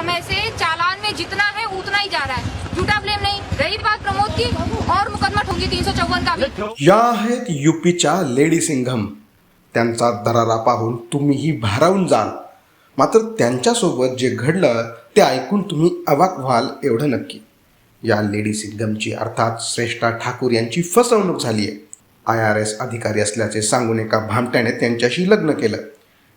समय से चालान में जितना है उतना ही जा रहा है। झूठा ब्लेम नहीं। रही बात प्रमोद की और मुकदमा ठोंगी तीन सौ चौवन का भी। या आहेत युपीच्या लेडी सिंघम. त्यांचा दरारा पाहून तुम्हीही भारावून जाल. मात्र त्यांच्यासोबत जे घडलं ते ऐकून तुम्ही अवाक व्हाल एवढं नक्की. या लेडी सिंघमची अर्थात श्रेष्ठा ठाकूर यांची फसवणूक झाली आहे आय आर एस अधिकारी असल्याचे सांगून एका भामट्याने त्यांच्याशी लग्न केलं.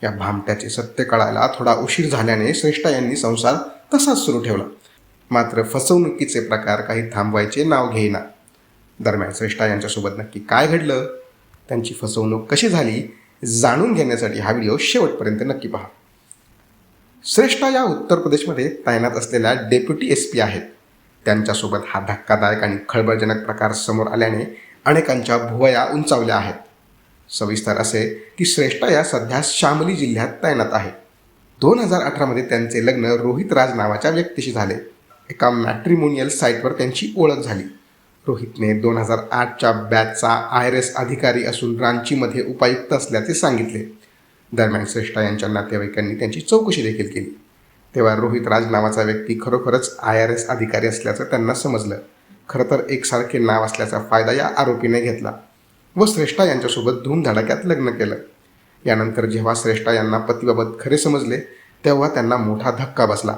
या भामट्याचे सत्य कळायला थोडा उशीर झाल्याने श्रेष्ठा यांनी संसार तसाच सुरू ठेवला. मात्र फसवणुकीचे प्रकार काही थांबवायचे नाव घेईना. दरम्यान श्रेष्ठा यांच्यासोबत नक्की काय घडलं? त्यांची फसवणूक कशी झाली? जाणून घेण्यासाठी हा व्हिडिओ शेवटपर्यंत नक्की पहा. श्रेष्ठा या उत्तर प्रदेशमध्ये तैनात असलेल्या डेप्युटी एस पी आहेत. त्यांच्यासोबत हा धक्कादायक आणि खळबळजनक प्रकार समोर आल्याने अनेकांच्या भुवया उंचावल्या आहेत. सविस्तर असे की श्रेष्ठा या सध्या शामली जिल्ह्यात तैनात आहे. दोन हजार अठरामध्ये त्यांचे लग्न रोहित राज नावाच्या व्यक्तीशी झाले. एका मॅट्रिमोनियल साईटवर त्यांची ओळख झाली. रोहितने दोन हजार आठच्या बॅचचा आय आर एस अधिकारी असून रांचीमध्ये उपायुक्त असल्याचे सांगितले. दरम्यान श्रेष्ठा यांच्या नातेवाईकांनी त्यांची चौकशी देखील केली. तेव्हा रोहित राज नावाचा व्यक्ती खरोखरच आय आर एस अधिकारी असल्याचं त्यांना समजलं. खरं तर एकसारखे नाव असल्याचा फायदा या आरोपीने घेतला. व श्रेष्ठा यांच्यासोबत धूमधडाक्यात लग्न केलं. यानंतर जेव्हा श्रेष्ठा यांना पतीबाबत खरे समजले तेव्हा त्यांना मोठा धक्का बसला.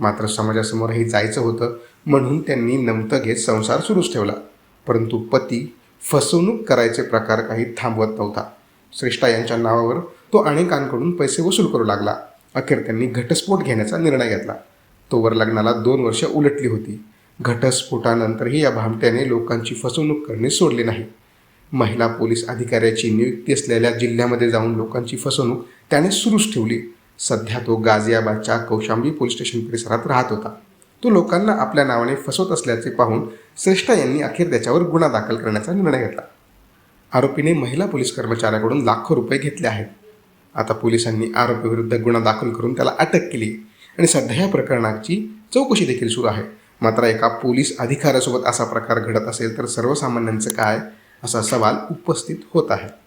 मात्र समाजासमोरही जायचं होतं म्हणून त्यांनी नमतं घेत संसार सुरूच ठेवला. परंतु पती फसवणूक करायचे प्रकार काही थांबवत नव्हता. श्रेष्ठा यांच्या नावावर तो अनेकांकडून पैसे वसूल करू लागला. अखेर त्यांनी घटस्फोट घेण्याचा निर्णय घेतला. तोवर लग्नाला दोन वर्ष उलटली होती. घटस्फोटानंतरही या भामट्याने लोकांची फसवणूक करणे सोडले नाही. महिला पोलीस अधिकाऱ्याची नियुक्ती असलेल्या जिल्ह्यामध्ये जाऊन लोकांची फसवणूक त्याने सुरूच ठेवली. सध्या तो गाझियाबादच्या कौशांबी पोलीस स्टेशन परिसरात राहत होता. तो लोकांना आपल्या नावाने फसवत असल्याचे पाहून श्रेष्ठा यांनी अखेर त्याच्यावर गुन्हा दाखल करण्याचा निर्णय घेतला. आरोपीने महिला पोलीस कर्मचाऱ्याकडून लाखो रुपये घेतले आहेत. आता पोलिसांनी आरोपीविरुद्ध गुन्हा दाखल करून त्याला अटक केली आणि सध्या या प्रकरणाची चौकशी देखील सुरू आहे. मात्र एका पोलीस अधिकाऱ्यासोबत असा प्रकार घडत असेल तर सर्वसामान्यांचं काय? असा सवाल उपस्थित होत आहे.